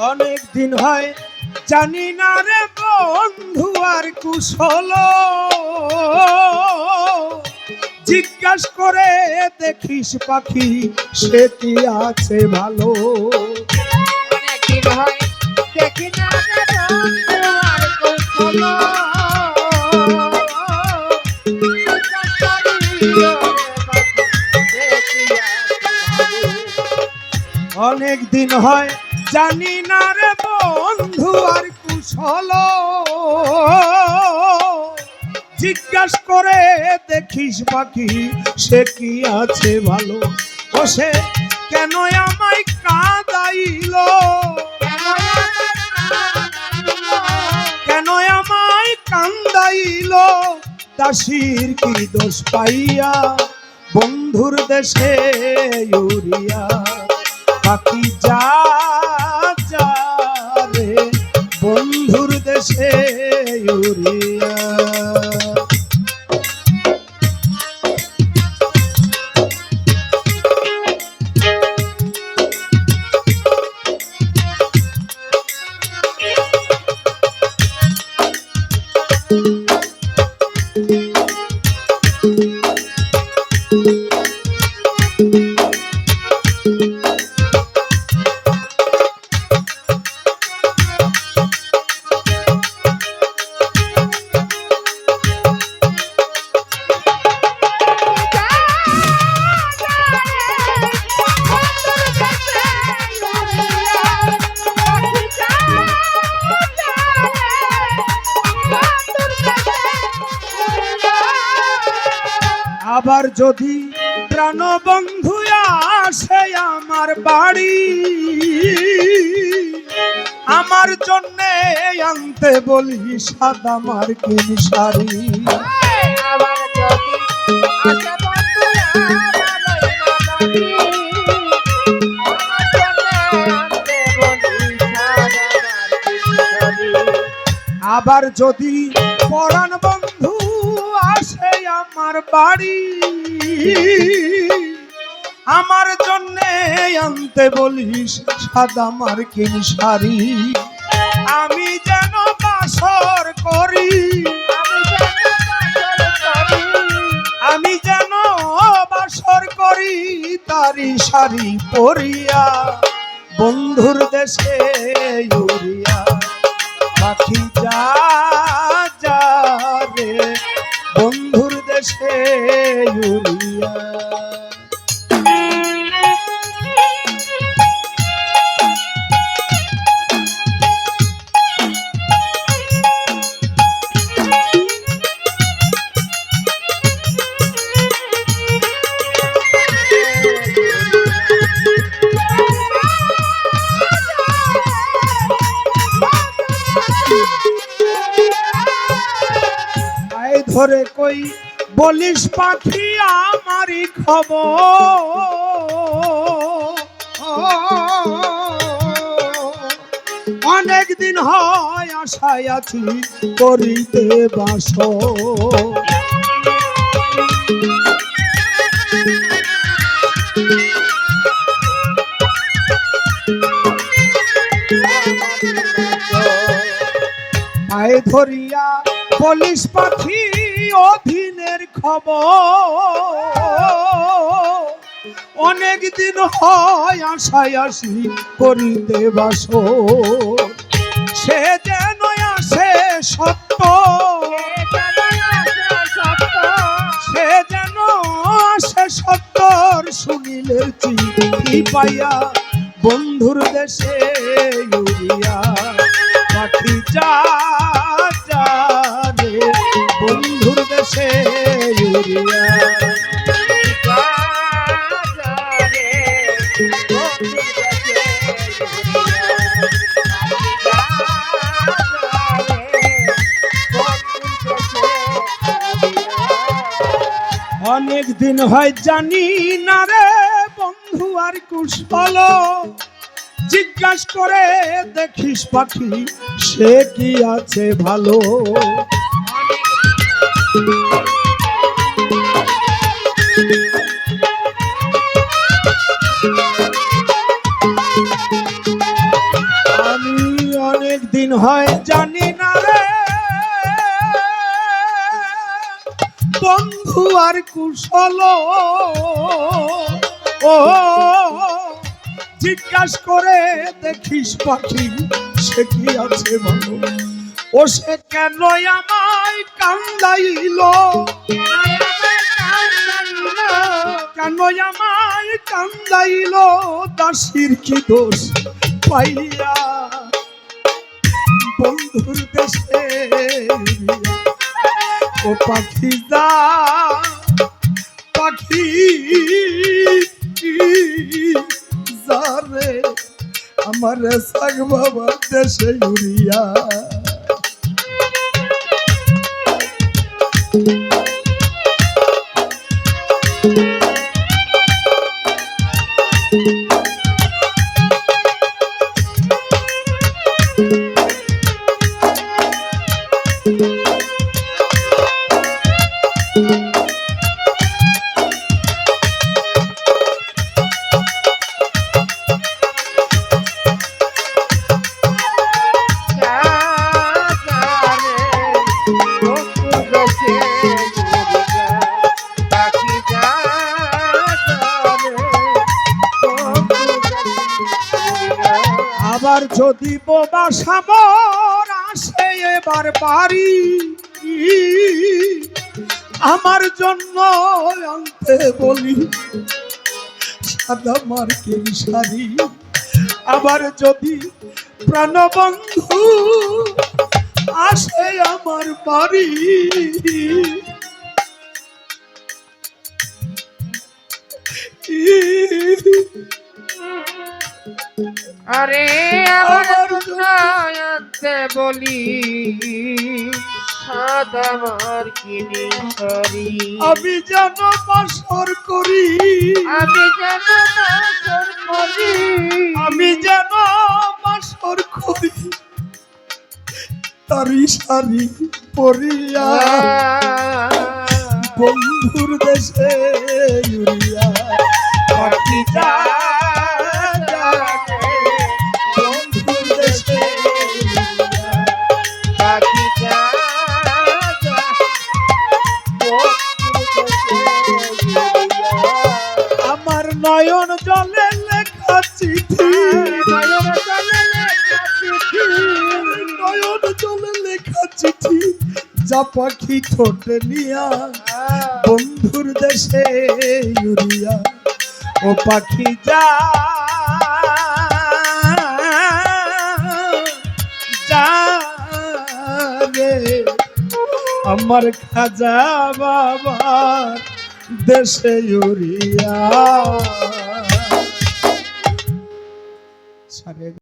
অনেক দিন হয় জানি না রে বন্ধু আর কুশল। জিজ্ঞাস করে দেখিস পাখি সে কি আছে ভালো? দেখি না রে বন্ধু আর কুশল। অনেক দিন হয় জানি না রে বন্ধু, আর কুশল। জিজ্ঞাস করে দেখিস পাখি সে কি আছে ভালো? ও সে কেন আমায় কাঁদাইল? কেন আমায় কান্দাইল? দাসির কি দোষ পাইয়া, বন্ধুর দেশে ইউরিয়া পাখি দেশে ইউরিয়া আবার যদি প্রাণবন্ধু আসে আমার বাড়ি, আমার জন্যে আনতে বলি সাদা মার্কিন শাড়ি। আবার যদি আসে বন্ধু আমার বাড়ি। আমার জন্যে আনতে বলিস সাদা মার্কিন শাড়ি। আমি যেন বাসর করি। আমি যেন বাসর করি তারি শাড়ি পরিয়া। বন্ধুর দেশে ইউরিয়া পাখি দেশে ইউরিয়া ধরে কই বলিস পাখি আমারই খবর। অনেক দিন হয় আশায় আছি করিতে বাস ধরিয়া বলিস পাখি অধীনের খবর। অনেক দিন হয় আশায় আসি করিতে বাস সে যেন আসে সত্য। সে যেন আসে সত্তর সুনীলের চিঠি পাইয়া বন্ধুর দেশে অনেক দিন হয় জানি না রে বন্ধু আর কুশল জিজ্ঞাস করে দেখিস পাখি সে কি আছে ভালো? কুশল ও, জিজ্ঞাস করে দেখিস পাখি, সে কি আছে ভালো ও, সে কেন আমায় কান্দাইল? কেন আমায় কান্দাইল? দাসির কি দোষ পাইয়া? বন্ধুর দেশে ও পাখি দা যারে আমার সাগ বাবা দেশে উড়িয়া আবার যদি বোবা সামর আসে, এবার বাড়ি আমার জন্য আনতে বলি, সাদা মার্কের শাড়ি। আবার যদি প্রাণবন্ধু আসে আমার বাড়ি। আরে আমার বলি সাদা মার কিনি করি আমি যেন বাসর করি। আমি যেন বাসর করি। আমি যেন বাসর করি। তারি শাড়ি পরিয়া বন্ধুর দেশে ইউরিয়া পাখি যা। যা পাখি ঠোঁটে নিয়া, বন্ধুর দেশে ইউরিয়া ও পাখি যা আমার খাজা বাবার দেশে ইউরিয়া